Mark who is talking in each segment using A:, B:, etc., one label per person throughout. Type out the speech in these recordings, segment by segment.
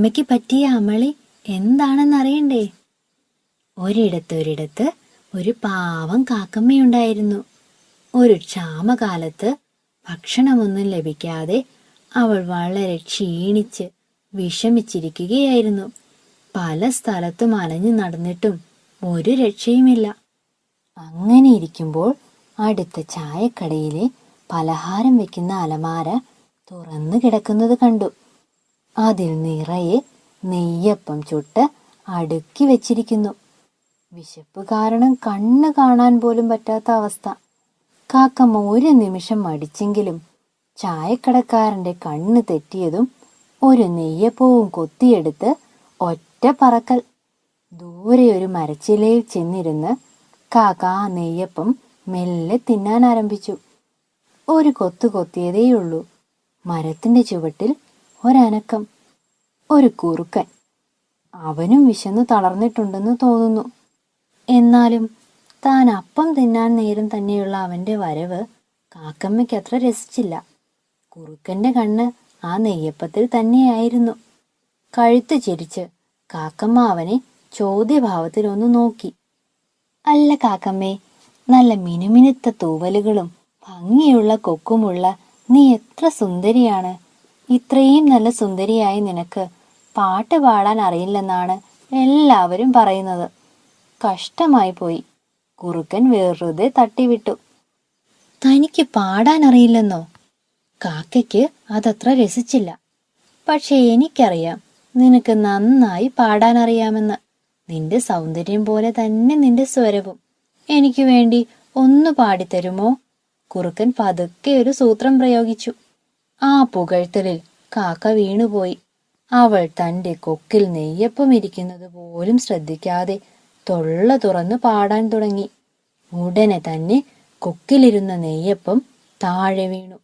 A: കാക്കമ്മയ്ക്ക് പറ്റിയ അമളി എന്താണെന്നറിയണ്ടേ ഒരിടത്തൊരിടത്ത് ഒരു പാവം കാക്കമ്മയുണ്ടായിരുന്നു. ഒരു ക്ഷാമകാലത്ത് ഭക്ഷണമൊന്നും ലഭിക്കാതെ അവൾ വളരെ ക്ഷീണിച്ച് വിഷമിച്ചിരിക്കുകയായിരുന്നു. പല സ്ഥലത്തും അലഞ്ഞു നടന്നിട്ടും ഒരു രക്ഷയുമില്ല. അങ്ങനെ ഇരിക്കുമ്പോൾ അടുത്ത ചായക്കടയിലെ പലഹാരം വെക്കുന്ന അലമാര തുറന്നു കിടക്കുന്നത് കണ്ടു. അതിൽ നിറയെ നെയ്യപ്പം ചുട്ട് അടുക്കി വെച്ചിരിക്കുന്നു. വിശപ്പ് കാരണം കണ്ണ് കാണാൻ പോലും പറ്റാത്ത അവസ്ഥ. കാക്കമ്മ ഒരു നിമിഷം മടിച്ചെങ്കിലും ചായക്കടക്കാരന്റെ കണ്ണ് തെറ്റിയതും ഒരു നെയ്യപ്പവും കൊത്തിയെടുത്ത് ഒറ്റ പറക്കൽ. ദൂരെ ഒരു മരച്ചിലയിൽ ചെന്നിരുന്ന് കാക്ക ആ നെയ്യപ്പം മെല്ലെ തിന്നാൻ ആരംഭിച്ചു. ഒരു കൊത്തു കൊത്തിയതേയുള്ളൂ. മരത്തിന്റെ ചുവട്ടിൽ ഒരനക്കം ഒരു കുറുക്കൻ. അവനും വിശന്ന് തളർന്നിട്ടുണ്ടെന്ന് തോന്നുന്നു. എന്നാലും താൻ അപ്പം തിന്നാൻ നേരം തന്നെയുള്ള അവന്റെ വരവ് കാക്കമ്മയ്ക്ക് അത്ര രസിച്ചില്ല. കുറുക്കന്റെ കണ്ണ് ആ നെയ്യപ്പത്തിൽ തന്നെയായിരുന്നു. കഴുത്ത് ചിരിച്ച് കാക്കമ്മ അവനെ ചോദ്യഭാവത്തിൽ ഒന്ന് നോക്കി. അല്ല കാക്കമ്മേ നല്ല മിനുമിനുത്ത തൂവലുകളും ഭംഗിയുള്ള കൊക്കുമുള്ള നീ എത്ര സുന്ദരിയാണ്. ഇത്രയും നല്ല സുന്ദരിയായ നിനക്ക് പാട്ട് പാടാൻ അറിയില്ലെന്നാണ് എല്ലാവരും പറയുന്നത്. കഷ്ടമായി പോയി. കുറുക്കൻ വെറുതെ തട്ടിവിട്ടു. തനിക്ക് പാടാൻ അറിയില്ലെന്നോ? കാക്കയ്ക്ക് അതത്ര രസിച്ചില്ല. പക്ഷെ എനിക്കറിയാം നിനക്ക് നന്നായി പാടാൻ അറിയാമെന്ന്. നിന്റെ സൗന്ദര്യം പോലെ തന്നെ നിന്റെ സ്വരവും. എനിക്ക് വേണ്ടി ഒന്ന് പാടിത്തരുമോ? കുറുക്കൻ പതുക്കെ ഒരു സൂത്രം പ്രയോഗിച്ചു. ആ പുകഴ്ത്തലിൽ കാക്ക വീണുപോയി. അവൾ തന്റെ കൊക്കിൽ നെയ്യപ്പം ഇരിക്കുന്നത് പോലും ശ്രദ്ധിക്കാതെ തൊള്ള തുറന്ന് പാടാൻ തുടങ്ങി. ഉടനെ തന്നെ കൊക്കിലിരുന്ന നെയ്യപ്പം താഴെ വീണു.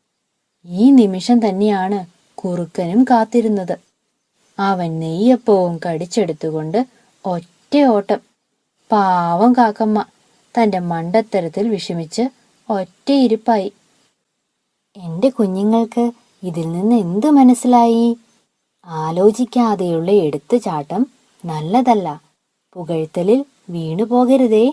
A: ഈ നിമിഷം തന്നെയാണ് കുറുക്കനും കാത്തിരുന്നത്. അവൻ നെയ്യപ്പവും കടിച്ചെടുത്തുകൊണ്ട് ഒറ്റ ഓട്ടം. പാവം കാക്കമ്മ തന്റെ മണ്ടത്തരത്തിൽ വിഷമിച്ച് ഒറ്റയിരിപ്പായി എന്റെ കുഞ്ഞുങ്ങൾക്ക് ഇതിൽ നിന്ന് എന്ത് മനസ്സിലായി? ആലോചിക്കാതെയുള്ള എടുത്തുചാട്ടം നല്ലതല്ല. പുകഴ്ത്തലിൽ വീണു പോകരുതേ